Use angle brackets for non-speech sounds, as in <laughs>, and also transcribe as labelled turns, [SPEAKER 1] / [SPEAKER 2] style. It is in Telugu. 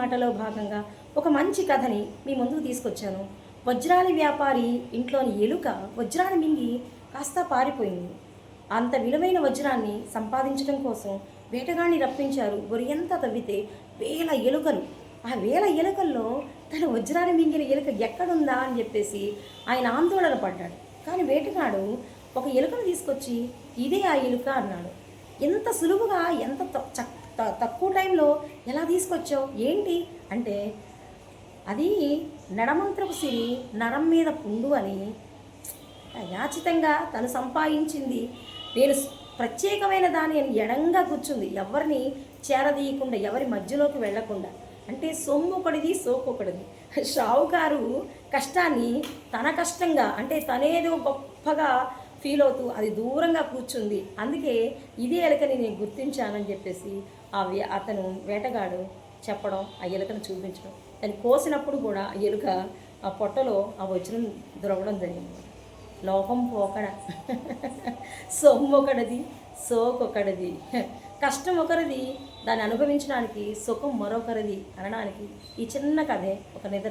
[SPEAKER 1] మాటలో భాగంగా ఒక మంచి కథని మీ ముందుకు తీసుకొచ్చాను. వజ్రాల వ్యాపారి ఇంట్లోని ఎలుక వజ్రాన్ని మింగి కాస్త పారిపోయింది. అంత విలువైన వజ్రాన్ని సంపాదించడం కోసం వేటగాన్ని రప్పించారు గొరియంతా తవ్వితే వేల ఎలుకలు. ఆ వేల ఎలుకల్లో తన వజ్రాన్ని మింగిన ఎలుక ఎక్కడుందా అని చెప్పేసి ఆయన ఆందోళన పడ్డాడు. కానీ వేటగాడు ఒక ఎలుకను తీసుకొచ్చి ఇదే ఆ ఎలుక అన్నాడు. ఎంత సులువుగా ఎంత చక్క తక్కువ టైంలో ఎలా తీసుకొచ్చావు? ఏంటి? అంటే అది నడమంత్రపు సిరి నరం మీద పుండు అని యాచితంగా తను సంపాదించింది. నేను ప్రత్యేకమైన దాని అని ఎడంగా కూర్చుంది. ఎవరిని చేరదీయకుండా ఎవరి మధ్యలోకి వెళ్ళకుండా అంటే సొమ్ము ఒకటిది సోకు ఒకటిది షావుకారు కష్టాన్ని తన కష్టంగా అంటే తనేదో గొప్పగా ఫీల్ అవుతూ అది దూరంగా కూర్చుంది. అందుకే ఇదే ఎలకని నేను గుర్తించానని చెప్పేసి ఆ అతను వేటగాడు చెప్పడం ఆ ఎలుకను చూపించడం. దాన్ని కోసినప్పుడు కూడా ఆ ఎలుక ఆ పొట్టలో ఆ వజ్రం దొరకడం జరిగింది. లోకం పోకడ. <laughs> సొమ్ము ఒకటిది సోకొకటిది కష్టం ఒకరిది దాన్ని అనుభవించడానికి సుఖం మరొకరిది అనడానికి ఈ చిన్న కథే ఒక నిదర్శనం.